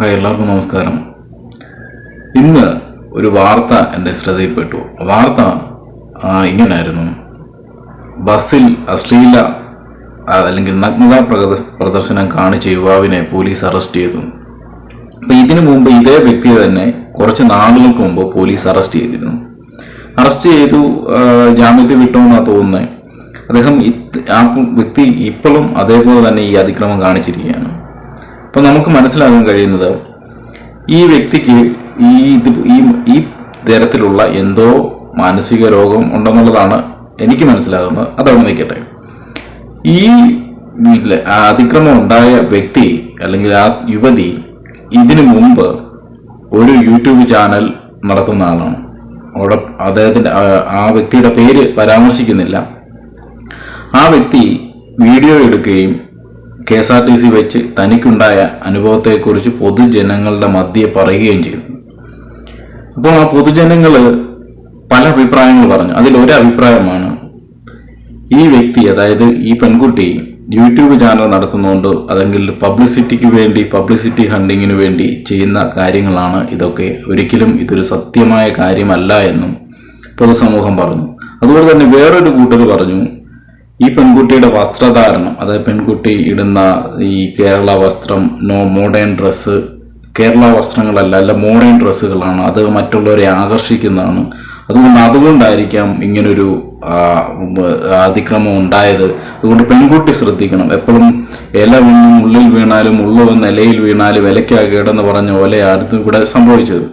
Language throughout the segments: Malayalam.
ഹായ് എല്ലാവർക്കും നമസ്കാരം. ഇന്ന് ഒരു വാർത്ത എന്റെ ശ്രദ്ധയിൽപ്പെട്ടു. വാർത്ത ഇങ്ങനെയായിരുന്നു ബസ്സിൽ അശ്ലീല അല്ലെങ്കിൽ നഗ്നത പ്രദർശനം കാണിച്ച യുവാവിനെ പോലീസ് അറസ്റ്റ് ചെയ്തു. അപ്പം ഇതിനു മുമ്പ് ഇതേ വ്യക്തിയെ തന്നെ കുറച്ച് നാളുകൾക്ക് മുമ്പ് പോലീസ് അറസ്റ്റ് ചെയ്തിരുന്നു. അറസ്റ്റ് ചെയ്തു ജാമ്യത്തിൽ വിട്ടോന്നാണ് തോന്നുന്നത് അദ്ദേഹം ആ വ്യക്തി ഇപ്പോഴും അതേപോലെ തന്നെ ഈ അതിക്രമം കാണിച്ചിരിക്കുകയാണ്. അപ്പൊ നമുക്ക് മനസ്സിലാകാൻ കഴിയുന്നത് ഈ വ്യക്തിക്ക് ഈ ഇത് ഈ ഈ തരത്തിലുള്ള എന്തോ മാനസിക രോഗം ഉണ്ടെന്നുള്ളതാണ് എനിക്ക് മനസ്സിലാകുന്നത്. അതവിടെ നിൽക്കട്ടെ. ഈ അതിക്രമം ഉണ്ടായ വ്യക്തി അല്ലെങ്കിൽ ആ യുവതി ഇതിനു മുമ്പ് ഒരു യൂട്യൂബ് ചാനൽ നടത്തുന്ന ആളാണ്. അവിടെ അദ്ദേഹത്തിന്റെ ആ- ആ വ്യക്തിയുടെ പേര് പരാമർശിക്കുന്നില്ല. ആ വ്യക്തി വീഡിയോ എടുക്കുകയും K S R T C വെച്ച് തനിക്കുണ്ടായ അനുഭവത്തെക്കുറിച്ച് പൊതുജനങ്ങളുടെ മധ്യെ പറയുകയും ചെയ്തു. അപ്പോൾ ആ പൊതുജനങ്ങൾ പല അഭിപ്രായങ്ങൾ പറഞ്ഞു. അതിൽ ഒരു അഭിപ്രായമാണ് ഈ വ്യക്തി അതായത് ഈ പെൺകുട്ടി യൂട്യൂബ് ചാനൽ നടത്തുന്നതുകൊണ്ട് അല്ലെങ്കിൽ പബ്ലിസിറ്റിക്ക് വേണ്ടി പബ്ലിസിറ്റി ഹണ്ടിങ്ങിന് വേണ്ടി ചെയ്യുന്ന കാര്യങ്ങളാണ് ഇതൊക്കെ. ഒരിക്കലും ഇതൊരു സത്യമായ കാര്യമല്ല എന്നും പൊതുസമൂഹം പറഞ്ഞു. അതുപോലെ തന്നെ വേറൊരു കൂട്ടർ പറഞ്ഞു ഈ പെൺകുട്ടിയുടെ വസ്ത്രധാരണം അതായത് പെൺകുട്ടി ഇടുന്ന ഈ കേരള വസ്ത്രം നോ മോഡേൺ ഡ്രസ്സ് കേരള വസ്ത്രങ്ങളല്ല അല്ല മോഡേൺ ഡ്രസ്സുകളാണ് അത് മറ്റുള്ളവരെ ആകർഷിക്കുന്നതാണ്. അതുകൊണ്ട് അതുകൊണ്ടായിരിക്കാം ഇങ്ങനൊരു അതിക്രമം ഉണ്ടായത്. അതുകൊണ്ട് പെൺകുട്ടി ശ്രദ്ധിക്കണം. എപ്പോഴും ഇല വീണും ഉള്ളിൽ വീണാലും ഉള്ളു നിലയിൽ വീണാലും ഇലയ്ക്കാകേടെന്ന് പറഞ്ഞ പോലെ ആരും ഇവിടെ സംഭവിച്ചത്.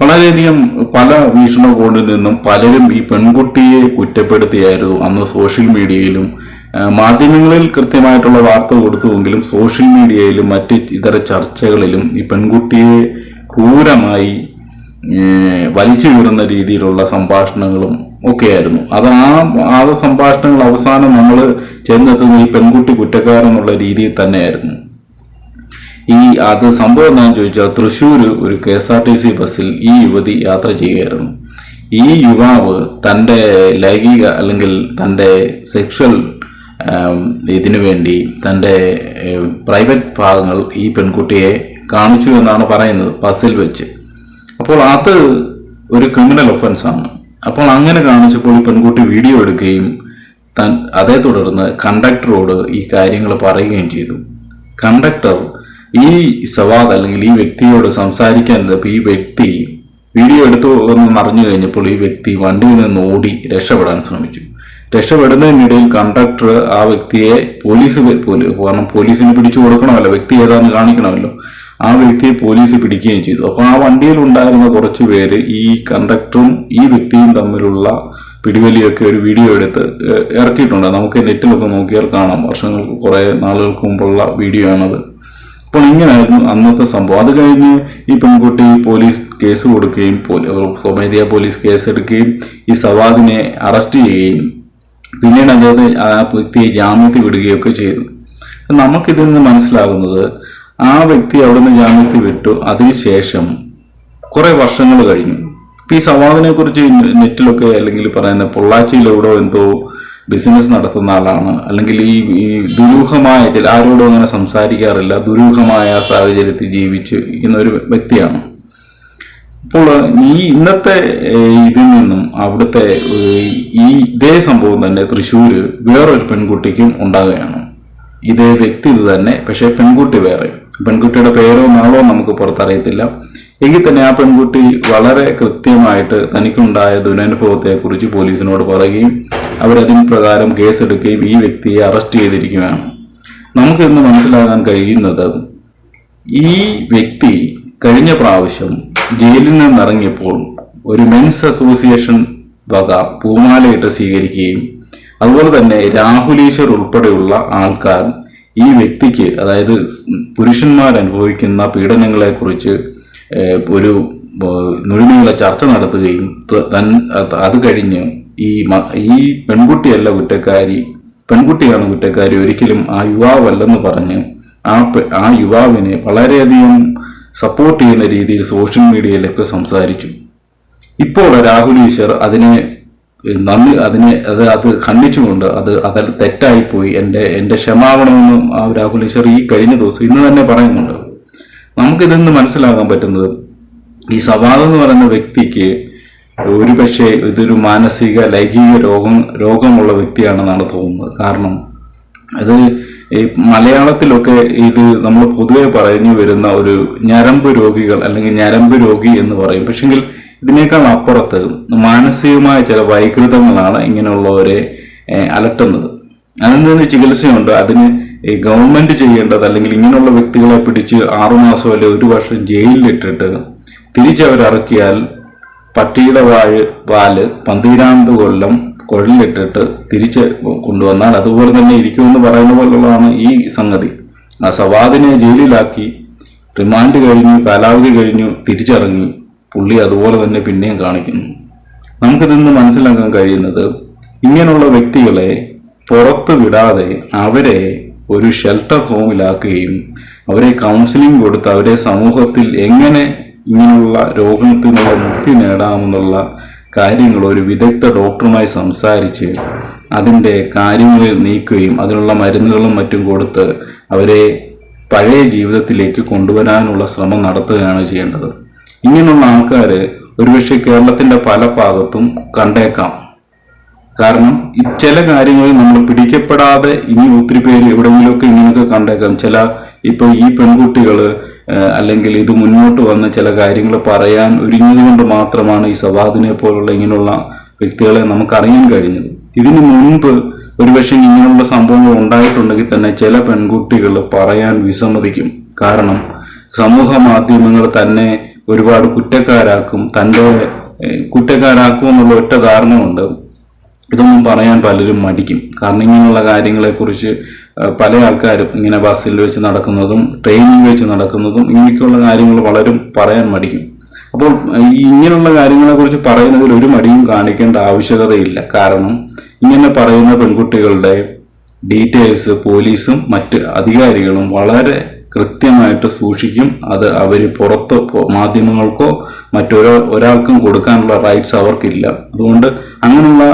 വളരെയധികം പല വീക്ഷണകോണിൽ നിന്നും പലരും ഈ പെൺകുട്ടിയെ കുറ്റപ്പെടുത്തിയായിരുന്നു. അന്ന് സോഷ്യൽ മീഡിയയിലും മാധ്യമങ്ങളിൽ കൃത്യമായിട്ടുള്ള വാർത്ത കൊടുത്തുവെങ്കിലും സോഷ്യൽ മീഡിയയിലും മറ്റ് ഇതര ചർച്ചകളിലും ഈ പെൺകുട്ടിയെ ക്രൂരമായി വലിച്ചു വിടുന്ന രീതിയിലുള്ള സംഭാഷണങ്ങളും ഒക്കെയായിരുന്നു. അത് ആ ആ സംഭാഷണങ്ങൾ അവസാനം നമ്മൾ ചെന്നെത്തുന്ന ഈ പെൺകുട്ടി കുറ്റക്കാരെന്നുള്ള രീതിയിൽ തന്നെയായിരുന്നു. ഈ അത് സംഭവം എന്താണെന്ന് ചോദിച്ചാൽ തൃശ്ശൂർ ഒരു K S R T C ബസ്സിൽ ഈ യുവതി യാത്ര ചെയ്യുകയായിരുന്നു. ഈ യുവാവ് തന്റെ ലൈംഗിക അല്ലെങ്കിൽ തന്റെ സെക്ഷൽ ഇതിനു വേണ്ടി തന്റെ പ്രൈവറ്റ് ഭാഗങ്ങൾ ഈ പെൺകുട്ടിയെ കാണിച്ചു എന്നാണ് പറയുന്നത് ബസ്സിൽ വെച്ച്. അപ്പോൾ അത് ഒരു ക്രിമിനൽ ഒഫൻസാണ് അപ്പോൾ അങ്ങനെ കാണിച്ചപ്പോൾ ഈ പെൺകുട്ടി വീഡിയോ എടുക്കുകയും തൻ അതേ തുടർന്ന് കണ്ടക്ടറോട് ഈ കാര്യങ്ങൾ പറയുകയും ചെയ്തു. കണ്ടക്ടർ ഈ സവാദ് അല്ലെങ്കിൽ ഈ വ്യക്തിയോട് സംസാരിക്കാൻ ഈ വ്യക്തി വീഡിയോ എടുത്തു എന്ന് അറിഞ്ഞു കഴിഞ്ഞപ്പോൾ ഈ വ്യക്തി വണ്ടിയിൽ നിന്ന് ഓടി രക്ഷപ്പെടാൻ ശ്രമിച്ചു. രക്ഷപ്പെടുന്നതിനിടയിൽ കണ്ടക്ടർ ആ വ്യക്തിയെ പോലീസ് കാരണം പോലീസിന് പിടിച്ചു കൊടുക്കണമല്ലോ വ്യക്തി ഏതാണെന്ന് കാണിക്കണമല്ലോ. ആ വ്യക്തിയെ പോലീസ് പിടിക്കുകയും ചെയ്തു. അപ്പോൾ ആ വണ്ടിയിൽ ഉണ്ടായിരുന്ന കുറച്ച് പേര് ഈ കണ്ടക്ടറും ഈ വ്യക്തിയും തമ്മിലുള്ള പിടിവലിയൊക്കെ ഒരു വീഡിയോ എടുത്ത് ഇറക്കിയിട്ടുണ്ട്. നമുക്ക് നെറ്റിലൊക്കെ നോക്കിയാൽ കാണാം. വർഷങ്ങൾക്ക് കുറെ നാളുകൾക്ക് മുമ്പുള്ള വീഡിയോ ആണത്. അപ്പോൾ ഇങ്ങനെയായിരുന്നു അന്നത്തെ സംഭവം. അത് കഴിഞ്ഞ് ഈ പെൺകുട്ടി പോലീസ് കേസ് കൊടുക്കുകയും സ്വമേധിയ പോലീസ് കേസ് എടുക്കുകയും ഈ സവാദിനെ അറസ്റ്റ് ചെയ്യുകയും പിന്നീട് അദ്ദേഹത്തെ ആ വ്യക്തിയെ ജാമ്യത്തിൽ വിടുകയൊക്കെ ചെയ്തു. നമുക്കിതിൽ നിന്ന് മനസ്സിലാകുന്നത് ആ വ്യക്തി അവിടെ നിന്ന് ജാമ്യത്തിൽ വിട്ടു. അതിനുശേഷം കുറെ വർഷങ്ങൾ കഴിഞ്ഞു. ഇപ്പൊ ഈ സവാദിനെ കുറിച്ച് നെറ്റിലൊക്കെ അല്ലെങ്കിൽ പറയുന്ന പൊള്ളാച്ചിയിലെവിടോ എന്തോ ബിസിനസ് നടത്തുന്ന ആളാണ്. അല്ലെങ്കിൽ ഈ ദുരൂഹമായ ചില ആരോടും അങ്ങനെ സംസാരിക്കാറില്ല. ദുരൂഹമായ സാഹചര്യത്തിൽ ജീവിച്ചിരിക്കുന്ന ഒരു വ്യക്തിയാണ്. അപ്പോൾ ഈ ഇന്നത്തെ ഇതിൽ നിന്നും അവിടുത്തെ ഈ ഇതേ സംഭവം തന്നെ തൃശ്ശൂർ വേറൊരു പെൺകുട്ടിക്കും ഉണ്ടാകുകയാണ്. ഇതേ വ്യക്തി ഇത് തന്നെ പക്ഷേ പെൺകുട്ടി വേറെ. പെൺകുട്ടിയുടെ പേരോ നാളോ നമുക്ക് പുറത്തറിയത്തില്ല. എങ്കിൽ തന്നെ ആ പെൺകുട്ടി വളരെ കൃത്യമായിട്ട് തനിക്കുണ്ടായ ദുരനുഭവത്തെക്കുറിച്ച് പോലീസിനോട് പറയുകയും അവരതിന് പ്രകാരം കേസെടുക്കുകയും ഈ വ്യക്തിയെ അറസ്റ്റ് ചെയ്തിരിക്കുകയാണ്. നമുക്കിന്ന് മനസ്സിലാകാൻ കഴിയുന്നത് ഈ വ്യക്തി കഴിഞ്ഞ പ്രാവശ്യം ജയിലിൽ നിന്നിറങ്ങിയപ്പോൾ ഒരു മെൻസ് അസോസിയേഷൻ വക പൂമാലയിട്ട് സ്വീകരിക്കുകയും അതുപോലെ തന്നെ രാഹുലീശ്വർ ഉൾപ്പെടെയുള്ള ആൾക്കാർ ഈ വ്യക്തിക്ക് അതായത് പുരുഷന്മാർ അനുഭവിക്കുന്ന പീഡനങ്ങളെ കുറിച്ച് ഒരു നുഴിഞ്ഞുള്ള ചർച്ച നടത്തുകയും തൻ അത് കഴിഞ്ഞ് ഈ ഈ പെൺകുട്ടിയല്ല കുറ്റക്കാരി പെൺകുട്ടിയാണ് കുറ്റക്കാരി ഒരിക്കലും ആ യുവാവല്ലെന്ന് പറഞ്ഞ് ആ ആ യുവാവിനെ വളരെയധികം സപ്പോർട്ട് ചെയ്യുന്ന രീതിയിൽ സോഷ്യൽ മീഡിയയിലൊക്കെ സംസാരിച്ചു. ഇപ്പോൾ രാഹുൽ ഈശ്വർ അതിനെ നന്ദി അതിനെ അത് അത് ഖണ്ഡിച്ചുകൊണ്ട് അത് അത് തെറ്റായിപ്പോയി. എന്റെ എന്റെ ക്ഷമാപണമെന്നും ആ രാഹുൽ ഈശ്വർ ഈ കഴിഞ്ഞ ദിവസം ഇന്ന് തന്നെ പറയുന്നുണ്ട്. നമുക്കിതിൽ നിന്ന് മനസ്സിലാക്കാൻ പറ്റുന്നത് ഈ സവാദ് എന്ന് പറയുന്ന വ്യക്തിക്ക് ഒരുപക്ഷെ ഇതൊരു മാനസിക ലൈംഗിക രോഗം രോഗമുള്ള വ്യക്തിയാണെന്നാണ് തോന്നുന്നത്. കാരണം അത് ഈ മലയാളത്തിലൊക്കെ ഇത് നമ്മൾ പൊതുവെ പറഞ്ഞു വരുന്ന ഒരു ഞരമ്പ് രോഗികൾ അല്ലെങ്കിൽ ഞരമ്പ് രോഗി എന്ന് പറയും. പക്ഷെങ്കിൽ ഇതിനേക്കാൾ അപ്പുറത്ത് മാനസികമായ ചില വൈകൃതങ്ങളാണ് ഇങ്ങനെയുള്ളവരെ അലട്ടുന്നത്. അതിന് നിന്ന് ചികിത്സയുണ്ട്. അതിന് ഈ ഗവൺമെന്റ് ചെയ്യേണ്ടത് അല്ലെങ്കിൽ ഇങ്ങനെയുള്ള വ്യക്തികളെ പിടിച്ച് ആറുമാസം അല്ലെ ഒരു വർഷം ജയിലിലിട്ടിട്ട് തിരിച്ചവരറക്കിയാൽ പട്ടിയുടെ വാഴ് വാൽ പന്തിരാന്ത് കൊല്ലം കുഴലിലിട്ടിട്ട് തിരിച്ച് കൊണ്ടുവന്നാൽ അതുപോലെ തന്നെ ഇരിക്കുമെന്ന് പറയുന്ന പോലുള്ളതാണ് ഈ സംഗതി. ആ സവാദിനെ ജയിലിലാക്കി റിമാൻഡ് കഴിഞ്ഞു കാലാവധി കഴിഞ്ഞു തിരിച്ചിറങ്ങി. പുള്ളി അതുപോലെ തന്നെ പിന്നെയും കാണിക്കുന്നു. നമുക്കിതിൽ നിന്ന് മനസ്സിലാക്കാൻ കഴിയുന്നത് ഇങ്ങനെയുള്ള വ്യക്തികളെ പുറത്ത് വിടാതെ അവരെ ഒരു ഷെൽട്ടർ ഹോമിലാക്കുകയും അവരെ കൗൺസിലിംഗ് കൊടുത്ത് അവരെ സമൂഹത്തിൽ എങ്ങനെ ഇങ്ങനെയുള്ള രോഗത്തിൽ നിന്നുള്ള മുക്തി നേടാമെന്നുള്ള കാര്യങ്ങൾ ഒരു വിദഗ്ധ ഡോക്ടറുമായി സംസാരിച്ച് അതിന്റെ കാര്യങ്ങളിൽ നീക്കുകയും അതിനുള്ള മരുന്നുകളും മറ്റും കൊടുത്ത് അവരെ പഴയ ജീവിതത്തിലേക്ക് കൊണ്ടുവരാനുള്ള ശ്രമം നടത്തുകയാണ് ചെയ്യേണ്ടത്. ഇങ്ങനെയുള്ള ആൾക്കാർ ഒരുപക്ഷെ കേരളത്തിന്റെ പല ഭാഗത്തും കണ്ടേക്കാം. കാരണം ചില കാര്യങ്ങളിൽ നമ്മൾ പിടിക്കപ്പെടാതെ ഇനി ഒത്തിരി പേര് എവിടെയെങ്കിലുമൊക്കെ ഇങ്ങനെയൊക്കെ കണ്ടേക്കാം. ചില ഇപ്പൊ ഈ പെൺകുട്ടികൾ അല്ലെങ്കിൽ ഇത് മുന്നോട്ട് വന്ന് ചില കാര്യങ്ങൾ പറയാൻ ഒരുങ്ങിയതുകൊണ്ട് മാത്രമാണ് ഈ സവാദിനെ പോലുള്ള ഇങ്ങനെയുള്ള വ്യക്തികളെ നമുക്കറിയാൻ കഴിഞ്ഞത്. ഇതിനു മുൻപ് ഒരുപക്ഷെ ഇങ്ങനെയുള്ള സംഭവങ്ങൾ ഉണ്ടായിട്ടുണ്ടെങ്കിൽ തന്നെ ചില പെൺകുട്ടികൾ പറയാൻ വിസമ്മതിക്കും. കാരണം സമൂഹ മാധ്യമങ്ങൾ തന്നെ ഒരുപാട് കുറ്റക്കാരാക്കും. തന്റെ കുറ്റക്കാരാക്കും എന്നുള്ള ഒറ്റ ധാരണ കൊണ്ട് ഇതൊന്നും പറയാൻ പലരും മടിക്കും. കാരണം ഇങ്ങനെയുള്ള കാര്യങ്ങളെക്കുറിച്ച് പല ആൾക്കാരും ഇങ്ങനെ ബസ്സിൽ വെച്ച് നടക്കുന്നതും ട്രെയിനിൽ വെച്ച് നടക്കുന്നതും ഇങ്ങനെയൊക്കെയുള്ള കാര്യങ്ങൾ പലരും പറയാൻ മടിക്കും. അപ്പോൾ ഇങ്ങനെയുള്ള കാര്യങ്ങളെക്കുറിച്ച് പറയുന്നതിൽ ഒരു മടിയും കാണിക്കേണ്ട ആവശ്യകതയില്ല. കാരണം ഇങ്ങനെ പറയുന്ന പെൺകുട്ടികളുടെ ഡീറ്റെയിൽസ് പോലീസും മറ്റ് അധികാരികളും വളരെ കൃത്യമായിട്ട് സൂക്ഷിക്കും. അത് അവർ പുറത്ത് മാധ്യമങ്ങൾക്കോ മറ്റൊരാ ഒരാൾക്കും കൊടുക്കാനുള്ള റൈറ്റ്സ് അവർക്കില്ല. അതുകൊണ്ട് അങ്ങനെയുള്ള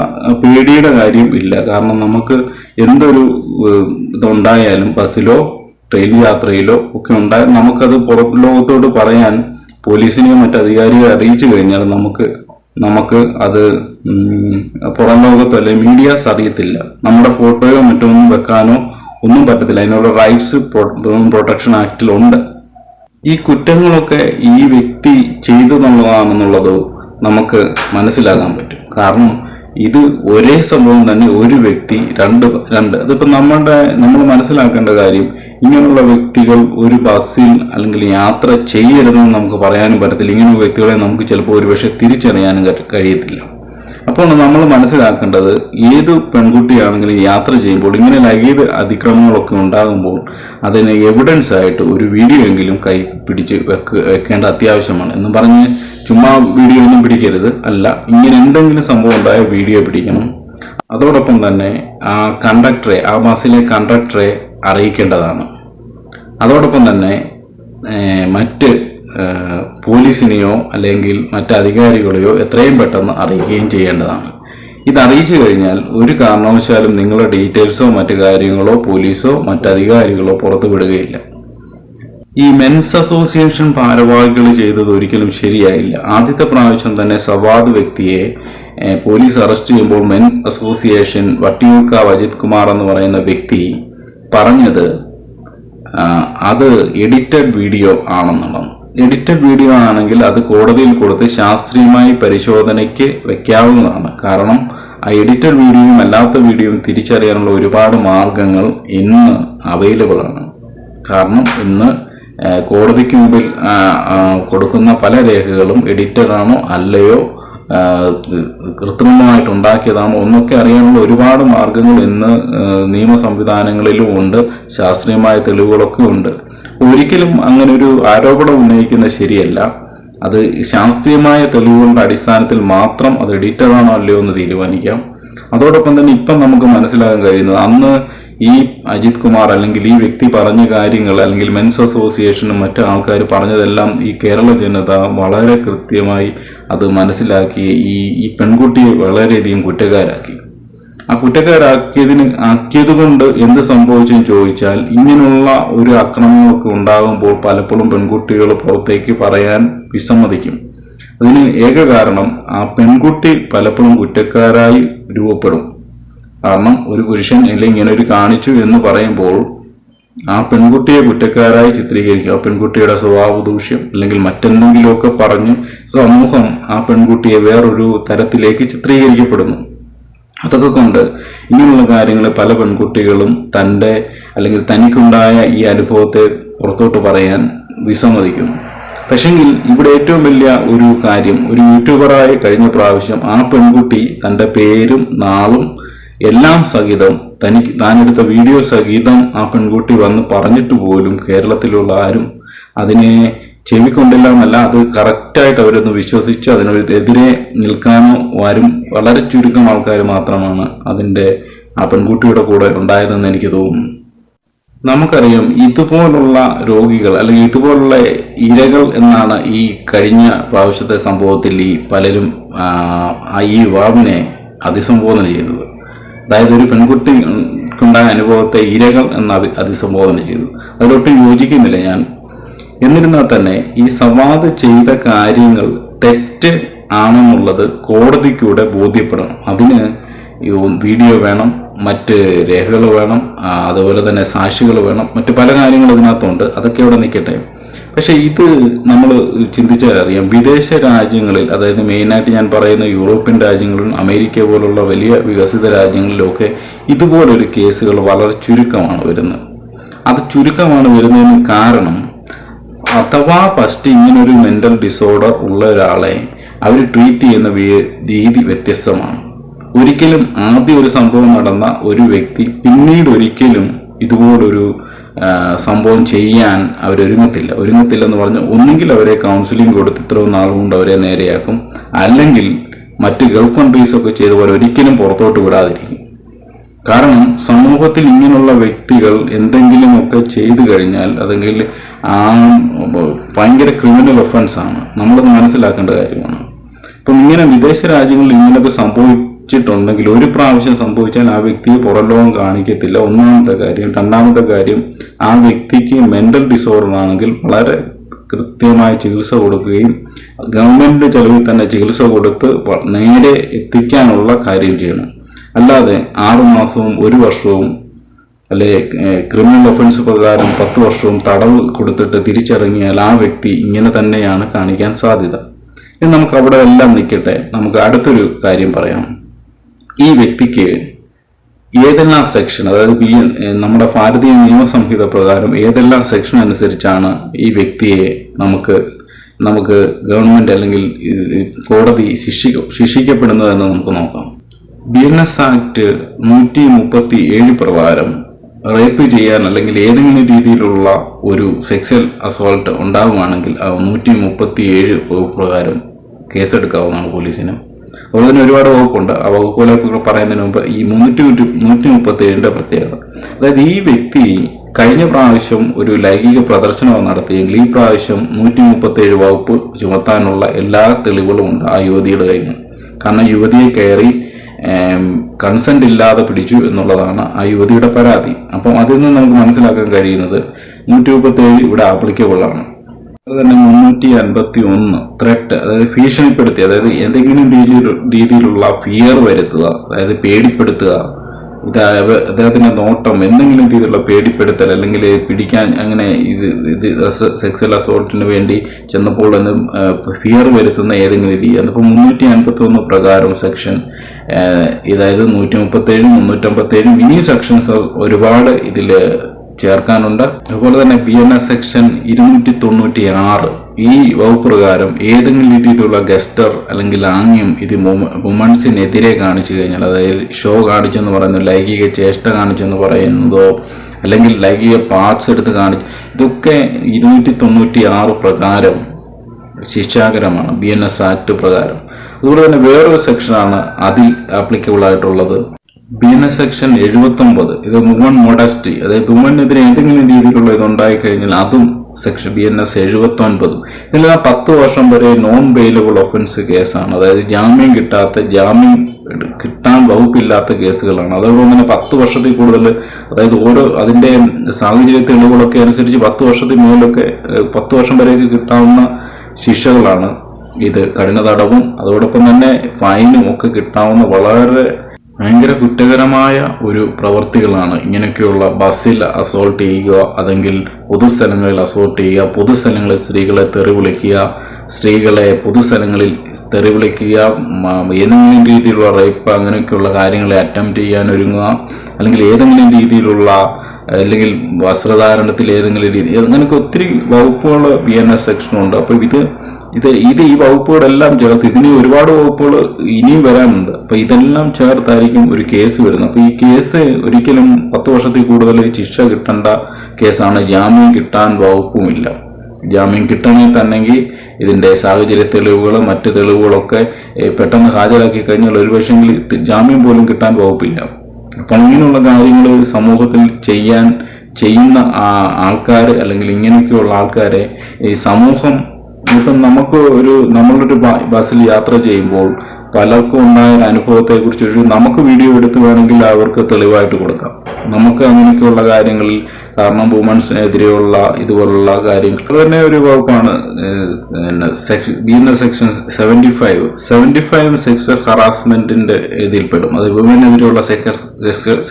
പേടിയുടെ കാര്യം ഇല്ല. കാരണം നമുക്ക് എന്തൊരു ഇതുണ്ടായാലും ബസ്സിലോ ട്രെയിൻ യാത്രയിലോ ഒക്കെ ഉണ്ടായാൽ നമുക്കത് പുറത്ത് ലോകത്തോട് പറയാൻ പോലീസിനെയോ മറ്റ് അറിയിച്ചു കഴിഞ്ഞാൽ നമുക്ക് നമുക്ക് അത് പുറം ലോകത്തോ അല്ലെങ്കിൽ മീഡിയാസ് അറിയത്തില്ല. നമ്മുടെ ഫോട്ടോയോ മറ്റൊന്നും വെക്കാനോ ഒന്നും പറ്റത്തില്ല. അതിനുള്ള റൈറ്റ്സ് പ്രൊട്ടക്ഷൻ ആക്ടിലുണ്ട് ഈ കുറ്റങ്ങളൊക്കെ ഈ വ്യക്തി ചെയ്തെന്നുള്ളതാണെന്നുള്ളത് നമുക്ക് മനസ്സിലാക്കാൻ പറ്റും. കാരണം ഇത് ഒരേ സംഭവം തന്നെ ഒരു വ്യക്തി രണ്ട് രണ്ട്. അതിപ്പോൾ നമ്മുടെ നമ്മൾ മനസ്സിലാക്കേണ്ട കാര്യം ഇങ്ങനെയുള്ള വ്യക്തികൾ ഒരു ബസ്സിൽ അല്ലെങ്കിൽ യാത്ര ചെയ്യരുതെന്ന് നമുക്ക് പറയാനും പറ്റത്തില്ല. ഇങ്ങനെയുള്ള വ്യക്തികളെ നമുക്ക് ചിലപ്പോൾ ഒരുപക്ഷെ തിരിച്ചറിയാനും കഴി- കഴിയത്തില്ല. അപ്പോൾ നമ്മൾ മനസ്സിലാക്കേണ്ടത് ഏത് പെൺകുട്ടിയാണെങ്കിലും യാത്ര ചെയ്യുമ്പോൾ ഇങ്ങനെ ലൈംഗിക അതിക്രമങ്ങളൊക്കെ ഉണ്ടാകുമ്പോൾ അതിന് എവിഡൻസ് ആയിട്ട് ഒരു വീഡിയോ എങ്കിലും കൈ പിടിച്ച് വെക്ക വെക്കേണ്ട അത്യാവശ്യമാണ്. എന്ന് പറഞ്ഞ് ചുമ്മാ വീഡിയോ ഒന്നും പിടിക്കരുത്. അല്ല ഇങ്ങനെ എന്തെങ്കിലും സംഭവം ഉണ്ടായ വീഡിയോ പിടിക്കണം. അതോടൊപ്പം തന്നെ ആ കണ്ടക്ടറെ ആ ബസ്സിലെ കണ്ടക്ടറെ അറിയിക്കേണ്ടതാണ്. അതോടൊപ്പം തന്നെ മറ്റ് പോലീസിനെയോ അല്ലെങ്കിൽ മറ്റ് അധികാരികളെയോ എത്രയും പെട്ടെന്ന് അറിയിക്കുകയും ചെയ്യേണ്ടതാണ്. ഇത് അറിയിച്ചു കഴിഞ്ഞാൽ ഒരു കാരണവശാലും നിങ്ങളുടെ ഡീറ്റെയിൽസോ മറ്റു കാര്യങ്ങളോ പോലീസോ മറ്റു അധികാരികളോ പുറത്തു വിടുകയില്ല. ഈ മെൻസ് അസോസിയേഷൻ ഭാരവാഹികൾ ചെയ്തത് ഒരിക്കലും ശരിയായില്ല. ആദ്യത്തെ പ്രാവശ്യം തന്നെ സവാദ് വ്യക്തിയെ പോലീസ് അറസ്റ്റ് ചെയ്യുമ്പോൾ മെൻ അസോസിയേഷൻ വട്ടിയൂർക്കാവ് അജിത് കുമാർ എന്ന് പറയുന്ന വ്യക്തി പറഞ്ഞത് അത് എഡിറ്റഡ് വീഡിയോ ആണെന്നുള്ളത് എഡിറ്റഡ് വീഡിയോ ആണെങ്കിൽ അത് കോടതിയിൽ കൊടുത്ത് ശാസ്ത്രീയമായി പരിശോധനയ്ക്ക് വെക്കാവുന്നതാണ്. കാരണം ആ എഡിറ്റഡ് വീഡിയോയും അല്ലാത്ത വീഡിയോയും തിരിച്ചറിയാനുള്ള ഒരുപാട് മാർഗങ്ങൾ ഇന്ന് അവൈലബിൾ ആണ്. കാരണം ഇന്ന് കോടതിക്ക് മുമ്പിൽ കൊടുക്കുന്ന പല രേഖകളും എഡിറ്റഡ് ആണോ അല്ലയോ കൃത്രിമമായിട്ട് ഉണ്ടാക്കിയതാണോ ഒന്നൊക്കെ അറിയാനുള്ള ഒരുപാട് മാർഗങ്ങൾ ഇന്ന് നിയമ സംവിധാനങ്ങളിലും ഉണ്ട്. ശാസ്ത്രീയമായ തെളിവുകളൊക്കെ ഉണ്ട്. ഒരിക്കലും അങ്ങനെ ഒരു ആരോപണം ഉന്നയിക്കുന്നത് ശരിയല്ല. അത് ശാസ്ത്രീയമായ തെളിവുകളുടെ അടിസ്ഥാനത്തിൽ മാത്രം അത് എഡിറ്റഡ് ആണോ അല്ലയോ എന്ന് തീരുമാനിക്കാം. അതോടൊപ്പം തന്നെ ഇപ്പം നമുക്ക് മനസ്സിലാക്കാൻ കഴിയുന്നത് അന്ന് ഈ അജിത് കുമാർ അല്ലെങ്കിൽ ഈ വ്യക്തി പറഞ്ഞ കാര്യങ്ങൾ അല്ലെങ്കിൽ മെൻസ് അസോസിയേഷനും മറ്റു ആൾക്കാർ പറഞ്ഞതെല്ലാം ഈ കേരള ജനത വളരെ കൃത്യമായി അത് മനസ്സിലാക്കി ഈ ഈ പെൺകുട്ടിയെ വളരെയധികം കുറ്റക്കാരാക്കി. ആ കുറ്റക്കാരാക്കിയതിന് ആക്കിയത് കൊണ്ട് എന്ത് സംഭവിച്ചെന്ന് ചോദിച്ചാൽ ഇങ്ങനെയുള്ള ഒരു അക്രമങ്ങളൊക്കെ ഉണ്ടാകുമ്പോൾ പലപ്പോഴും പെൺകുട്ടികൾ പുറത്തേക്ക് പറയാൻ വിസമ്മതിക്കും. അതിന് ഏക കാരണം ആ പെൺകുട്ടി പലപ്പോഴും കുറ്റക്കാരായി രൂപപ്പെടും. കാരണം ഒരു പുരുഷൻ അല്ലെങ്കിൽ ഇങ്ങനെ ഒരു കാണിച്ചു എന്ന് പറയുമ്പോൾ ആ പെൺകുട്ടിയെ കുറ്റക്കാരായി ചിത്രീകരിക്കുക ആ പെൺകുട്ടിയുടെ സ്വഭാവ ദൂഷ്യം അല്ലെങ്കിൽ മറ്റെന്തെങ്കിലുമൊക്കെ പറഞ്ഞ് സമൂഹം ആ പെൺകുട്ടിയെ വേറൊരു തരത്തിലേക്ക് ചിത്രീകരിക്കപ്പെടുന്നു. അതൊക്കെ കൊണ്ട് ഇങ്ങനെയുള്ള കാര്യങ്ങൾ പല പെൺകുട്ടികളും തന്റെ അല്ലെങ്കിൽ തനിക്കുണ്ടായ ഈ അനുഭവത്തെ പുറത്തോട്ട് പറയാൻ വിസമ്മതിക്കും പക്ഷെങ്കിൽ ഇവിടെ ഏറ്റവും വലിയ ഒരു കാര്യം ഒരു യൂട്യൂബറായി കഴിഞ്ഞ പ്രാവശ്യം ആ പെൺകുട്ടി തന്റെ പേരും നാളും എല്ലാം സഹിതം തനിക്ക് താനെടുത്ത വീഡിയോ സഹിതം ആ പെൺകുട്ടി വന്ന് പറഞ്ഞിട്ട് പോലും കേരളത്തിലുള്ള ആരും അതിനെ ചെവിക്കൊണ്ടില്ല എന്നല്ല അത് കറക്റ്റായിട്ട് അവരൊന്ന് വിശ്വസിച്ച് അതിനൊരു എതിരെ നിൽക്കാനോ ആരും വളരെ ചുരുക്കം ആൾക്കാർ മാത്രമാണ് അതിന്റെ ആ പെൺകുട്ടിയുടെ കൂടെ ഉണ്ടായതെന്ന് എനിക്ക് തോന്നുന്നു. നമുക്കറിയാം ഇതുപോലുള്ള രോഗികൾ അല്ലെങ്കിൽ ഇതുപോലുള്ള ഇരകൾ എന്നാണ് ഈ കഴിഞ്ഞ പ്രാവശ്യത്തെ സംഭവത്തിൽ ഈ പലരും ഈ യുവാവിനെ അഭിസംബോധന ചെയ്തത്. അതായത് ഒരു പെൺകുട്ടിക്കുണ്ടായ അനുഭവത്തെ ഇരകൾ എന്ന് അഭി അഭിസംബോധന ചെയ്തു. അതിലൊട്ടും യോജിക്കുന്നില്ല ഞാൻ. എന്നിരുന്നാൽ തന്നെ ഈ സവാദ് ചെയ്ത കാര്യങ്ങൾ തെറ്റ് ആണെന്നുള്ളത് കോടതിക്കൂടെ ബോധ്യപ്പെടണം. അതിന് വീഡിയോ വേണം മറ്റ് രേഖകൾ വേണം അതുപോലെ തന്നെ സാക്ഷികൾ വേണം മറ്റ് പല കാര്യങ്ങളും ഇതിനകത്തുണ്ട്. അതൊക്കെ അവിടെ നിൽക്കട്ടെ. പക്ഷെ ഇത് നമ്മൾ ചിന്തിച്ചാൽ അറിയാം. വിദേശ രാജ്യങ്ങളിൽ അതായത് മെയിനായിട്ട് ഞാൻ പറയുന്ന യൂറോപ്യൻ രാജ്യങ്ങളിലും അമേരിക്ക പോലുള്ള വലിയ വികസിത രാജ്യങ്ങളിലൊക്കെ ഇതുപോലൊരു കേസുകൾ വളരെ ചുരുക്കമാണ് വരുന്നത്. അത് ചുരുക്കമാണ് വരുന്നതിന് കാരണം അഥവാ ഫസ്റ്റ് ഇങ്ങനൊരു മെന്റൽ ഡിസോർഡർ ഉള്ള ഒരാളെ അവർ ട്രീറ്റ് ചെയ്യുന്ന രീതി വ്യത്യസ്തമാണ്. ഒരിക്കലും ആദ്യം ഒരു സംഭവം നടന്ന ഒരു വ്യക്തി പിന്നീട് ഒരിക്കലും ഇതുപോലൊരു സംഭവം ചെയ്യാൻ അവരൊരുങ്ങത്തില്ല ഒരുങ്ങത്തില്ലെന്ന് പറഞ്ഞ് ഒന്നുകിൽ അവരെ കൗൺസിലിംഗ് കൊടുത്ത് ഇത്രയും നാൾ കൊണ്ട് അവരെ നേരെയാക്കും. അല്ലെങ്കിൽ മറ്റ് ഗൾഫ് കൺട്രീസൊക്കെ ചെയ്ത പോലെ ഒരിക്കലും പുറത്തോട്ട് വിടാതിരിക്കും. കാരണം സമൂഹത്തിൽ ഇങ്ങനെയുള്ള വ്യക്തികൾ എന്തെങ്കിലുമൊക്കെ ചെയ്തു കഴിഞ്ഞാൽ അതെങ്കിൽ ആ ഭയങ്കര ക്രിമിനൽ ഒഫൻസ് ആണ്. നമ്മളത് മനസ്സിലാക്കേണ്ട കാര്യമാണ്. ഇപ്പം ഇങ്ങനെ വിദേശ രാജ്യങ്ങളിൽ ഇങ്ങനെയൊക്കെ സംഭവിച്ചിട്ടുണ്ടെങ്കിൽ ഒരു പ്രാവശ്യം സംഭവിച്ചാൽ ആ വ്യക്തിയെ പുറലോകം കാണിക്കത്തില്ല. ഒന്നാമത്തെ കാര്യം. രണ്ടാമത്തെ കാര്യം ആ വ്യക്തിക്ക് മെന്റൽ ഡിസോർഡർ ആണെങ്കിൽ വളരെ കൃത്യമായ ചികിത്സ കൊടുക്കുകയും ഗവൺമെന്റിന്റെ ചെലവിൽ തന്നെ ചികിത്സ കൊടുത്ത് നേരെ എത്തിക്കാനുള്ള കാര്യം ചെയ്യണം. അല്ലാതെ ആറ് മാസവും ഒരു വർഷവും അല്ലെ ക്രിമിനൽ ഒഫൻസ് പ്രകാരം പത്ത് വർഷവും തടവ് കൊടുത്തിട്ട് തിരിച്ചിറങ്ങിയാൽ ആ വ്യക്തി ഇങ്ങനെ തന്നെയാണ് കാണിക്കാൻ സാധ്യത. ഇനി നമുക്ക് അവിടെ എല്ലാം നിൽക്കട്ടെ. നമുക്ക് അടുത്തൊരു കാര്യം പറയാം. ഈ വ്യക്തിക്ക് ഏതെല്ലാം സെക്ഷൻ അതായത് എൻ നമ്മുടെ ഭാരതീയ നിയമസംഹിത പ്രകാരം ഏതെല്ലാം സെക്ഷൻ അനുസരിച്ചാണ് ഈ വ്യക്തിയെ നമുക്ക് നമുക്ക് ഗവൺമെന്റ് അല്ലെങ്കിൽ കോടതി ശിക്ഷിക്ക ശിക്ഷിക്കപ്പെടുന്നതെന്ന് നമുക്ക് നോക്കാം. ബി എൻ എസ് ആക്ട് നൂറ്റി മുപ്പത്തി ഏഴ് പ്രകാരം റേപ്പ് ചെയ്യാൻ അല്ലെങ്കിൽ ഏതെങ്കിലും രീതിയിലുള്ള ഒരു സെക്സൽ അസോൾട്ട് ഉണ്ടാവുകയാണെങ്കിൽ ആ നൂറ്റി മുപ്പത്തി ഏഴ് വകുപ്പ് പ്രകാരം കേസെടുക്കാവുന്നതാണ് പോലീസിന്. അതുപോലെ തന്നെ ഒരുപാട് വകുപ്പുണ്ട്. ആ വകുപ്പുകളെ പറയുന്നതിന് മുമ്പ് ഈ മുന്നൂറ്റി നൂറ്റി മുപ്പത്തി ഏഴിന്റെ പ്രത്യേകത. അതായത് ഈ വ്യക്തി കഴിഞ്ഞ പ്രാവശ്യം ഒരു ലൈംഗിക പ്രദർശനം നടത്തിയെങ്കിൽ ഈ പ്രാവശ്യം നൂറ്റി മുപ്പത്തി ഏഴ് വകുപ്പ് ചുമത്താനുള്ള എല്ലാ തെളിവുകളും ഉണ്ട് ആ യുവതിയുടെ കയ്യിൽ കാരണം യുവതിയെ കയറി കൺസെന്റ് ഇല്ലാതെ പിടിച്ചു എന്നുള്ളതാണ് ആ യുവതിയുടെ പരാതി. അപ്പം അതിൽ നിന്ന് നമുക്ക് മനസ്സിലാക്കാൻ കഴിയുന്നത് നൂറ്റി മുപ്പത്തി ഏഴ് ഇവിടെ ആപ്ലിക്കബിൾ ആണ്. അതുപോലെ തന്നെ മുന്നൂറ്റി അൻപത്തി ഒന്ന് ത്രെട്ട് അതായത് ഭീഷണിപ്പെടുത്തി അതായത് എന്തെങ്കിലും രീതിയിലുള്ള ഫിയർ വരുത്തുക അതായത് പേടിപ്പെടുത്തുക ഇത് അദ്ദേഹത്തിന്റെ നോട്ടം എന്തെങ്കിലും രീതിയിലുള്ള പേടിപ്പെടുത്തൽ അല്ലെങ്കിൽ പിടിക്കാൻ അങ്ങനെ ഇത് ഇത് സെക്സൽ അസോൾട്ടിന് വേണ്ടി ചെന്നപ്പോൾ എന്ന് ഫിയർ വരുത്തുന്ന ഏതെങ്കിലും രീതി. അതിപ്പോൾ മുന്നൂറ്റി അൻപത്തി ഒന്ന് പ്രകാരം സെക്ഷൻ അതായത് നൂറ്റി മുപ്പത്തേഴും മുന്നൂറ്റമ്പത്തേഴും ഇനിയും സെക്ഷൻസ് ഒരുപാട് ഇതിൽ ചേർക്കാനുണ്ട്. അതുപോലെ തന്നെ ബി എൻ എസ് സെക്ഷൻ ഇരുന്നൂറ്റി തൊണ്ണൂറ്റി ആറ് ഈ വകുപ്പ് പ്രകാരം ഏതെങ്കിലും രീതിയിലുള്ള ഗസ്റ്റർ അല്ലെങ്കിൽ ആംഗ്യം ഇത് വുമൺസിനെതിരെ കാണിച്ചു കഴിഞ്ഞാൽ അതായത് ഷോ കാണിച്ചെന്ന് പറയുന്നു ലൈംഗിക ചേഷ്ട കാണിച്ചെന്ന് പറയുന്നതോ അല്ലെങ്കിൽ ലൈംഗിക പാർട്സ് എടുത്ത് കാണിച്ചു ഇതൊക്കെ ഇരുന്നൂറ്റി തൊണ്ണൂറ്റി ആറ് പ്രകാരം ശിക്ഷാകരമാണ് ബി എൻ എസ് ആക്ട് പ്രകാരം. അതുപോലെ തന്നെ വേറൊരു സെക്ഷനാണ് അതിൽ ആപ്ലിക്കബിൾ ആയിട്ടുള്ളത്. എസ് സെക്ഷൻ എഴുപത്തി ഒമ്പത് ഇത് വുമൺ മോഡസ്റ്റി അതായത് വുമണിനെതിരെ ഏതെങ്കിലും രീതിയിലുള്ള ഇത് ഉണ്ടായി കഴിഞ്ഞാൽ അതും സെക്ഷൻ ബി എൻ എസ് എഴുപത്തി ഒൻപതും ആ പത്ത് വർഷം വരെ നോൺ ബെയിലബിൾ ഒഫൻസ് കേസാണ്. അതായത് ജാമ്യം കിട്ടാത്ത ജാമ്യം കിട്ടാൻ വകുപ്പില്ലാത്ത കേസുകളാണ്. അതുകൊണ്ട് തന്നെ പത്ത് വർഷത്തിൽ കൂടുതൽ അതായത് ഓരോ അതിന്റെ സാഹചര്യ തെളിവുകളൊക്കെ അനുസരിച്ച് പത്ത് വർഷത്തിൽ മുകളിലൊക്കെ പത്ത് വർഷം വരെയൊക്കെ കിട്ടാവുന്ന ശിക്ഷകളാണ് ഇത് കഠിന തടവും. അതോടൊപ്പം തന്നെ ഫൈനും ഒക്കെ കിട്ടാവുന്ന വളരെ ഭയങ്കര കുറ്റകരമായ ഒരു പ്രവർത്തികളാണ് ഇങ്ങനെയൊക്കെയുള്ള ബസ്സിൽ അസോൾട്ട് ചെയ്യുക അല്ലെങ്കിൽ പൊതുസ്ഥലങ്ങളിൽ അസോൾട്ട് ചെയ്യുക പൊതുസ്ഥലങ്ങളിൽ സ്ത്രീകളെ തെറി വിളിക്കുക സ്ത്രീകളെ പൊതുസ്ഥലങ്ങളിൽ തെറി വിളിക്കുക ഏതെങ്കിലും രീതിയിലുള്ള റേപ്പ് അങ്ങനെയൊക്കെയുള്ള കാര്യങ്ങളെ അറ്റംപ്റ്റ് ചെയ്യാൻ ഒരുങ്ങുക അല്ലെങ്കിൽ ഏതെങ്കിലും രീതിയിലുള്ള അല്ലെങ്കിൽ വസ്ത്രധാരണത്തിൽ ഏതെങ്കിലും രീതി അങ്ങനെയൊക്കെ ഒത്തിരി വകുപ്പുകൾ ബി എൻ എസ് സെക്ഷനുണ്ട് അപ്പോൾ ഇത് ഇത് ഇത് ഈ വകുപ്പുകളെല്ലാം ചേർത്ത് ഇതിന് ഒരുപാട് വകുപ്പുകൾ ഇനിയും വരാനുണ്ട്. അപ്പൊ ഇതെല്ലാം ചേർത്തായിരിക്കും ഒരു കേസ് വരുന്നത്. അപ്പൊ ഈ കേസ് ഒരിക്കലും പത്ത് വർഷത്തിൽ കൂടുതൽ ശിക്ഷ കിട്ടേണ്ട കേസാണ്. ജാമ്യം കിട്ടാൻ വകുപ്പുമില്ല. ജാമ്യം കിട്ടണമെങ്കിൽ തന്നെങ്കിൽ ഇതിന്റെ സാഹചര്യ തെളിവുകൾ മറ്റ് തെളിവുകളൊക്കെ പെട്ടെന്ന് ഹാജരാക്കി കഴിഞ്ഞാൽ ഒരുപക്ഷെങ്കിൽ പക്ഷേങ്കിൽ ജാമ്യം പോലും കിട്ടാൻ വകുപ്പില്ല. അപ്പം ഇങ്ങനെയുള്ള കാര്യങ്ങൾ സമൂഹത്തിൽ ചെയ്യാൻ ചെയ്യുന്ന ആൾക്കാർ അല്ലെങ്കിൽ ഇങ്ങനെയൊക്കെയുള്ള ആൾക്കാരെ ഈ സമൂഹം ഇപ്പം നമുക്ക് ഒരു നമ്മളൊരു ബസ്സിൽ യാത്ര ചെയ്യുമ്പോൾ പലർക്കും ഉണ്ടായ അനുഭവത്തെ കുറിച്ച് നമുക്ക് വീഡിയോ എടുത്ത് വേണമെങ്കിൽ അവർക്ക് തെളിവായിട്ട് കൊടുക്കാം. നമുക്ക് അങ്ങനെയൊക്കെയുള്ള കാര്യങ്ങളിൽ കാരണം വുമൻസിനെതിരെയുള്ള ഇതുപോലുള്ള കാര്യങ്ങൾ. തന്നെ ഒരു വകുപ്പാണ് B N S section seventy five seventy five sexual ഹറാസ്മെന്റിന്റെ ഇതിൽപ്പെടും. അത് വുമനെതിരെയുള്ള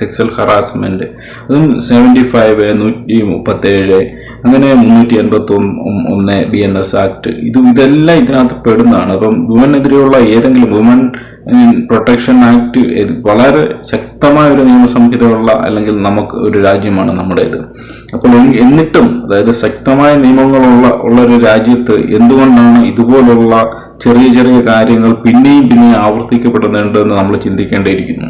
സെക്സ്വൽ ഹറാസ്മെന്റ്. അതും സെവന്റി ഫൈവ് നൂറ്റി മുപ്പത്തേഴ് അങ്ങനെ മുന്നൂറ്റി എൺപത്തി ഒന്ന് ബി എൻ എസ് ആക്ട്. ഇത് ഇതെല്ലാം ഇതിനകത്ത് പെടുന്നതാണ്. അപ്പം വുമനെതിരെയുള്ള ഏതെങ്കിലും വുമൻ പ്രൊട്ടക്ഷൻ ആക്ട് വളരെ ശക്തമായ ഒരു നിയമസംഹിതയുള്ള അല്ലെങ്കിൽ നമുക്ക് ഒരു രാജ്യമാണ് നമ്മുടേത്. അപ്പോൾ എന്നിട്ടും അതായത് ശക്തമായ നിയമങ്ങളുള്ള ഉള്ള ഒരു രാജ്യത്ത് എന്തുകൊണ്ടാണ് ഇതുപോലുള്ള ചെറിയ ചെറിയ കാര്യങ്ങൾ പിന്നെയും പിന്നെയും ആവർത്തിക്കപ്പെടുന്നുണ്ടെന്ന് നമ്മൾ ചിന്തിക്കേണ്ടിയിരിക്കുന്നു.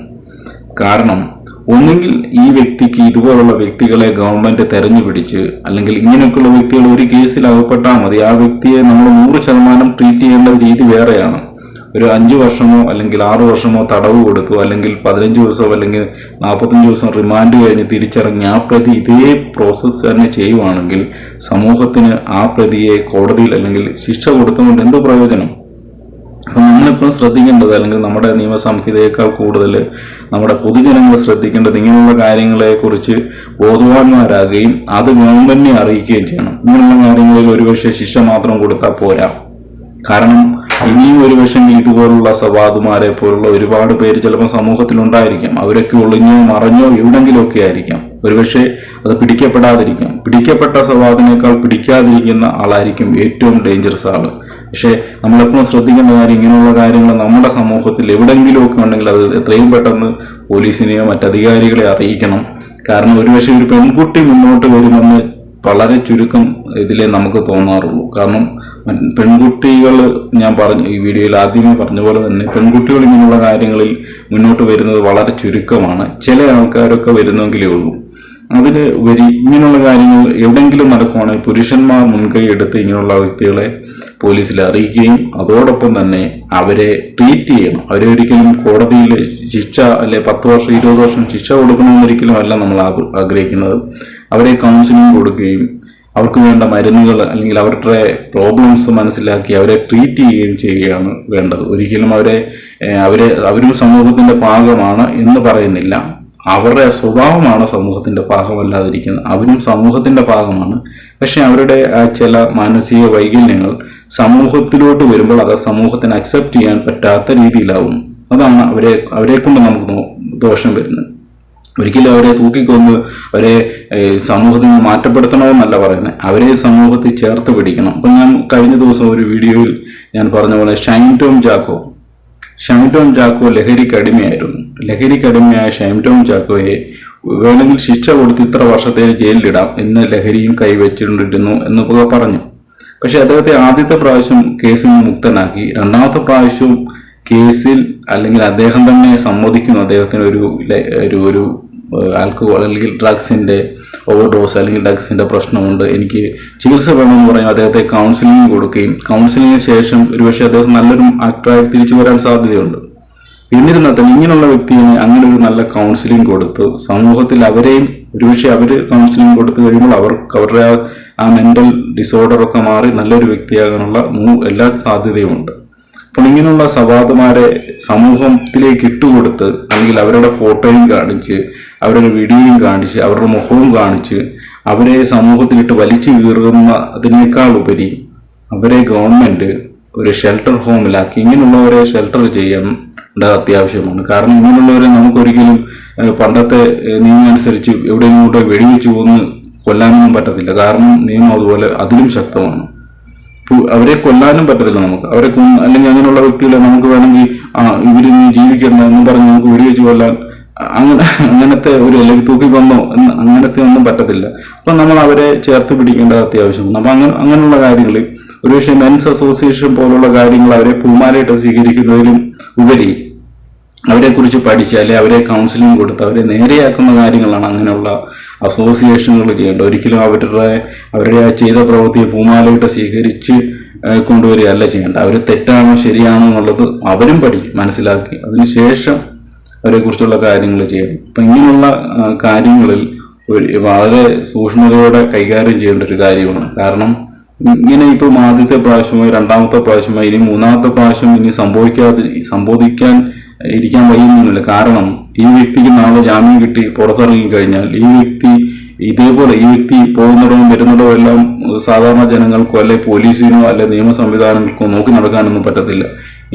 കാരണം ഒന്നുകിൽ ഈ വ്യക്തിക്ക് ഇതുപോലുള്ള വ്യക്തികളെ ഗവൺമെന്റ് തെരഞ്ഞു പിടിച്ച് അല്ലെങ്കിൽ ഇങ്ങനെയൊക്കെയുള്ള വ്യക്തികൾ ഒരു കേസിൽ അകപ്പെട്ടാൽ മതി. ആ വ്യക്തിയെ നമ്മൾ നൂറ് ശതമാനം ട്രീറ്റ് ചെയ്യേണ്ട രീതി വേറെയാണ്. ഒരു അഞ്ചു വർഷമോ അല്ലെങ്കിൽ ആറ് വർഷമോ തടവ് കൊടുത്തു അല്ലെങ്കിൽ പതിനഞ്ച് ദിവസം അല്ലെങ്കിൽ നാൽപ്പത്തഞ്ച് ദിവസം റിമാൻഡ് കഴിഞ്ഞ് തിരിച്ചിറങ്ങി ആ പ്രതി ഇതേ പ്രോസസ്സ് തന്നെ ചെയ്യുവാണെങ്കിൽ സമൂഹത്തിന് ആ പ്രതിയെ കോടതിയിൽ അല്ലെങ്കിൽ ശിക്ഷ കൊടുത്തുകൊണ്ട് എന്ത് പ്രയോജനം? അപ്പം നമ്മളിപ്പോൾ ശ്രദ്ധിക്കേണ്ടത് അല്ലെങ്കിൽ നമ്മുടെ നിയമസംഹിതയേക്കാൾ കൂടുതൽ നമ്മുടെ പൊതുജനങ്ങൾ ശ്രദ്ധിക്കേണ്ടത് ഇങ്ങനെയുള്ള കാര്യങ്ങളെ കുറിച്ച് ബോധവാന്മാരാകുകയും അത് ഗവൺമെന്റിനെ അറിയിക്കുകയും ചെയ്യണം. ഇങ്ങനെയുള്ള കാര്യങ്ങളിൽ ഒരുപക്ഷെ ശിക്ഷ മാത്രം കൊടുത്താൽ പോരാ. കാരണം ഇനിയും ഒരുപക്ഷെ ഇതുപോലുള്ള സവാദുമാരെ പോലുള്ള ഒരുപാട് പേര് ചിലപ്പോൾ സമൂഹത്തിൽ സമൂഹത്തിലുണ്ടായിരിക്കാം. അവരൊക്കെ ഒളിഞ്ഞോ മറഞ്ഞോ എവിടെങ്കിലുമൊക്കെ ആയിരിക്കാം. ഒരുപക്ഷെ അത് പിടിക്കപ്പെടാതിരിക്കാം. പിടിക്കപ്പെട്ട സവാദിനേക്കാൾ പിടിക്കാതിരിക്കുന്ന ആളായിരിക്കും ഏറ്റവും ഡേഞ്ചറസ് ആൾ. പക്ഷേ നമ്മളെപ്പോഴും ശ്രദ്ധിക്കേണ്ട കാര്യം ഇങ്ങനെയുള്ള കാര്യങ്ങൾ നമ്മുടെ സമൂഹത്തിൽ എവിടെയെങ്കിലുമൊക്കെ ഉണ്ടെങ്കിൽ അത് എത്രയും പെട്ടെന്ന് പോലീസിനെയോ മറ്റധികാരികളെ അറിയിക്കണം. കാരണം ഒരുപക്ഷെ ഒരു പെൺകുട്ടി മുന്നോട്ട് വരുമെന്ന് വളരെ ചുരുക്കം ഇതിലേ നമുക്ക് തോന്നാറുള്ളൂ. കാരണം പെൺകുട്ടികൾ ഞാൻ പറഞ്ഞു ഈ വീഡിയോയിൽ ആദ്യമേ പറഞ്ഞ പോലെ തന്നെ പെൺകുട്ടികൾ ഇങ്ങനെയുള്ള കാര്യങ്ങളിൽ മുന്നോട്ട് വരുന്നത് വളരെ ചുരുക്കമാണ്. ചില ആൾക്കാരൊക്കെ വരുന്നെങ്കിലേ ഉള്ളൂ. അതിന് ഉപരി ഇങ്ങനെയുള്ള കാര്യങ്ങൾ എവിടെയെങ്കിലും നടക്കുവാണെങ്കിൽ പുരുഷന്മാർ മുൻകൈ എടുത്ത് ഇങ്ങനെയുള്ള വ്യക്തികളെ പോലീസിൽ അറിയിക്കുകയും അതോടൊപ്പം തന്നെ അവരെ ട്രീറ്റ് ചെയ്യണം. അവരെ ഒരിക്കലും കോടതിയിൽ ശിക്ഷ അല്ലെ പത്ത് വർഷം ഇരുപത് വർഷം ശിക്ഷ കൊടുക്കണമെന്നൊരിക്കലും അല്ല നമ്മൾ ആഗ്ര- ആഗ്രഹിക്കുന്നത്. അവരെ കൗൺസിലിംഗ് കൊടുക്കുകയും അവർക്ക് വേണ്ട മരുന്നുകൾ അല്ലെങ്കിൽ അവരുടെ പ്രോബ്ലംസ് മനസ്സിലാക്കി അവരെ ട്രീറ്റ് ചെയ്യുകയും ചെയ്യുകയാണ് വേണ്ടത്. ഒരിക്കലും അവരെ അവരെ അവരും സമൂഹത്തിന്റെ ഭാഗമാണ് എന്ന് പറയുന്നില്ല. അവരുടെ സ്വഭാവമാണ് സമൂഹത്തിന്റെ ഭാഗമല്ലാതിരിക്കുന്നത് അവരും സമൂഹത്തിന്റെ ഭാഗമാണ് പക്ഷെ അവരുടെ ചില മാനസിക വൈകല്യങ്ങൾ സമൂഹത്തിലോട്ട് വരുമ്പോൾ അത് സമൂഹത്തിന് അക്സെപ്റ്റ് ചെയ്യാൻ പറ്റാത്ത രീതിയിലാവും അതാണ് അവരെ അവരെ കൊണ്ട് നമുക്ക് ദോഷം വരുന്നത്. ഒരിക്കലും അവരെ തൂക്കിക്കൊന്ന് അവരെ സമൂഹത്തിൽ നിന്ന് മാറ്റപ്പെടുത്തണമെന്നല്ല പറയുന്നത്. അവരെ സമൂഹത്തിൽ ചേർത്ത് പിടിക്കണം. അപ്പം ഞാൻ കഴിഞ്ഞ ദിവസം ഒരു വീഡിയോയിൽ ഞാൻ പറഞ്ഞ പോലെ ഷൈൻ ടോം ജാക്കോ. ഷൈൻ ടോം ജാക്കോ ലഹരിക്കടിമയായിരുന്നു ലഹരിക്കടിമയായ ഷൈൻ ടോം ജാക്കോയെ വേണമെങ്കിൽ ശിക്ഷ കൊടുത്ത് ഇത്ര വർഷത്തെ ജയിലിലിടാം എന്ന് ലഹരിയും കൈവച്ചിട്ടിരുന്നു എന്ന് പറഞ്ഞു. പക്ഷെ അദ്ദേഹത്തെ ആദ്യത്തെ പ്രാവശ്യം കേസിൽ മുക്തനാക്കി. രണ്ടാമത്തെ പ്രാവശ്യവും കേസിൽ അല്ലെങ്കിൽ അദ്ദേഹം തന്നെ സമ്മതിക്കുന്നു അദ്ദേഹത്തിന് ഒരു ഒരു ഒരു ആൽക്കഹോൾ അല്ലെങ്കിൽ ഡ്രഗ്സിന്റെ ഓവർഡോസ് അല്ലെങ്കിൽ ഡ്രഗ്സിന്റെ പ്രശ്നമുണ്ട്. എനിക്ക് ചികിത്സ വേണമെന്ന് പറയും അദ്ദേഹത്തെ കൗൺസിലിംഗ് കൊടുക്കുകയും കൗൺസിലിങ്ങിന് ശേഷം ഒരുപക്ഷെ അദ്ദേഹം നല്ലൊരു ആക്ടറായി തിരിച്ചു വരാൻ സാധ്യതയുണ്ട്. എന്നിരുന്നാൽ ഇങ്ങനെയുള്ള വ്യക്തിയെ അങ്ങനെ ഒരു നല്ല കൗൺസിലിംഗ് കൊടുത്ത് സമൂഹത്തിൽ അവരെയും ഒരുപക്ഷെ അവർ കൗൺസിലിംഗ് കൊടുത്തു കഴിയുമ്പോൾ അവർക്ക് അവരുടെ ആ- മെന്റൽ ഡിസോർഡർ ഒക്കെ മാറി നല്ലൊരു വ്യക്തിയാകാനുള്ള എല്ലാ സാധ്യതയുമുണ്ട് അപ്പോൾ ഇങ്ങനെയുള്ള സവാദമാരെ സമൂഹത്തിലേക്ക് ഇട്ടുകൊടുത്ത് അല്ലെങ്കിൽ അവരുടെ ഫോട്ടോയും കാണിച്ച് അവരുടെ വീഡിയോയും കാണിച്ച് അവരുടെ മുഖവും കാണിച്ച് അവരെ സമൂഹത്തിലിട്ട് വലിച്ചു കീറുന്നതിനേക്കാൾ ഉപരി അവരെ ഗവൺമെന്റ് ഒരു ഷെൽട്ടർ ഹോമിലാക്കി ഇങ്ങനെയുള്ളവരെ ഷെൽട്ടർ ചെയ്യേണ്ടത് അത്യാവശ്യമാണ്. കാരണം ഇങ്ങനെയുള്ളവരെ നമുക്കൊരിക്കലും പണ്ടത്തെ നിയമം അനുസരിച്ച് എവിടെയെങ്കിലും കൂടെ വെടിവെച്ച് കൊന്ന് കൊല്ലാനൊന്നും പറ്റത്തില്ല. കാരണം നിയമം അതുപോലെ അതിലും ശക്തമാണ്. അവരെ കൊല്ലാനും പറ്റത്തില്ല നമുക്ക്. അവരെ അല്ലെങ്കിൽ അങ്ങനെയുള്ള വ്യക്തികളെ നമുക്ക് വേണമെങ്കിൽ ആ ഇവർ നീ ജീവിക്കണ്ട എന്ന് പറഞ്ഞ് നമുക്ക് വെടിവെച്ച് കൊല്ലാൻ അങ്ങനെ അങ്ങനത്തെ ഒരു അല്ലെങ്കിൽ തൂക്കി കൊന്നോ എന്ന് അങ്ങനത്തെ ഒന്നും പറ്റത്തില്ല. അപ്പൊ നമ്മൾ അവരെ ചേർത്ത് പിടിക്കേണ്ടത് അത്യാവശ്യമാണ്. അപ്പൊ അങ്ങനെ അങ്ങനെയുള്ള കാര്യങ്ങളിൽ ഒരുപക്ഷെ മെൻസ് അസോസിയേഷൻ പോലുള്ള കാര്യങ്ങൾ അവരെ പൂമാലയിട്ട് സ്വീകരിക്കുന്നതിലും ഉപരി അവരെ കുറിച്ച് പഠിച്ച് അല്ലെ അവരെ കൗൺസിലിംഗ് കൊടുത്ത് അവരെ നേരെയാക്കുന്ന കാര്യങ്ങളാണ് അങ്ങനെയുള്ള അസോസിയേഷനുകൾ ചെയ്യേണ്ടത്. ഒരിക്കലും അവരുടെ അവരുടെ ആ ചെയ്ത പ്രവൃത്തിയെ പൂമാലയിട്ട് സ്വീകരിച്ച് കൊണ്ടുവരികയല്ല ചെയ്യേണ്ടത്. അവർ തെറ്റാണോ ശരിയാണോ എന്നുള്ളത് അവരും പഠി മനസ്സിലാക്കി. അതിനുശേഷം അവരെക്കുറിച്ചുള്ള കാര്യങ്ങൾ ചെയ്യണം. അപ്പം ഇങ്ങനെയുള്ള കാര്യങ്ങളിൽ ഒരു വളരെ സൂക്ഷ്മതയോടെ കൈകാര്യം ചെയ്യേണ്ട ഒരു കാര്യമാണ്. കാരണം ഇങ്ങനെ ഇപ്പം ആദ്യത്തെ പ്രാവശ്യമായി രണ്ടാമത്തെ പ്രാവശ്യമായി ഇനി മൂന്നാമത്തെ പ്രാവശ്യം ഇനി സംഭവിക്കാതെ സംബോധിക്കാൻ ഇരിക്കാൻ വയ്യുന്നില്ല കാരണം ഈ വ്യക്തിക്ക് നാളെ ജാമ്യം കിട്ടി പുറത്തിറങ്ങി കഴിഞ്ഞാൽ ഈ വ്യക്തി ഇതേപോലെ ഈ വ്യക്തി പോകുന്നിടവും വരുന്നിടവും എല്ലാം സാധാരണ ജനങ്ങൾക്കോ അല്ലെ പോലീസിനോ അല്ലെ നിയമ സംവിധാനങ്ങൾക്കോ നോക്കി നടക്കാനൊന്നും പറ്റത്തില്ല.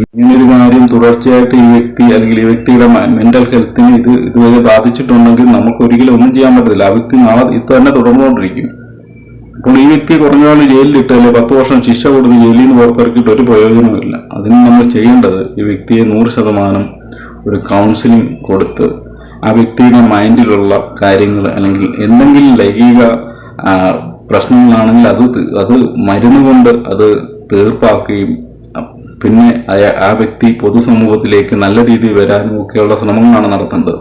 ഇങ്ങനൊരു കാര്യം തുടർച്ചയായിട്ട് ഈ വ്യക്തി അല്ലെങ്കിൽ ഈ വ്യക്തിയുടെ മെന്റൽ ഹെൽത്തിന് ഇത് ഇതുവരെ ബാധിച്ചിട്ടുണ്ടെങ്കിൽ നമുക്ക് ഒരിക്കലും ഒന്നും ചെയ്യാൻ പറ്റത്തില്ല. ആ വ്യക്തി നാളെ ഇത് തന്നെ തുടർന്നുകൊണ്ടിരിക്കും. അപ്പോൾ ഈ വ്യക്തി കുറഞ്ഞ നാൾ ജയിലിലിട്ട് അല്ലെ പത്ത് വർഷം ശിക്ഷ കൊടുത്ത് ജയിലിൽ നിന്ന് പുറത്തിറക്കിയിട്ട് ഒരു പ്രയോജനമില്ല അതിന് നമ്മൾ ചെയ്യേണ്ടത് ഈ വ്യക്തിയെ നൂറ് ശതമാനം ഒരു കൗൺസിലിംഗ് കൊടുത്ത് ആ വ്യക്തിയുടെ മൈൻഡിലുള്ള കാര്യങ്ങൾ അല്ലെങ്കിൽ എന്തെങ്കിലും ലൈംഗിക പ്രശ്നങ്ങളാണെങ്കിൽ അത് അത് മരുന്ന് കൊണ്ട് അത് തീർപ്പാക്കുകയും പിന്നെ ആ വ്യക്തി പൊതുസമൂഹത്തിലേക്ക് നല്ല രീതിയിൽ വരാനും ഒക്കെയുള്ള ശ്രമങ്ങളാണ് നടത്തേണ്ടത്.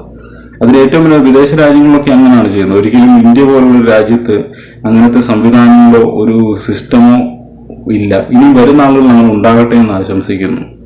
അതിൽ ഏറ്റവും വലിയ വിദേശ രാജ്യങ്ങളൊക്കെ അങ്ങനെയാണ് ചെയ്യുന്നത്. ഒരിക്കലും ഇന്ത്യ പോലുള്ള രാജ്യത്ത് അങ്ങനത്തെ സംവിധാനങ്ങളോ ഒരു സിസ്റ്റമോ ഇല്ല. ഇനി വരുന്ന ആളുകൾ അങ്ങനെ ഉണ്ടാകട്ടെ എന്ന് ആശംസിക്കുന്നു.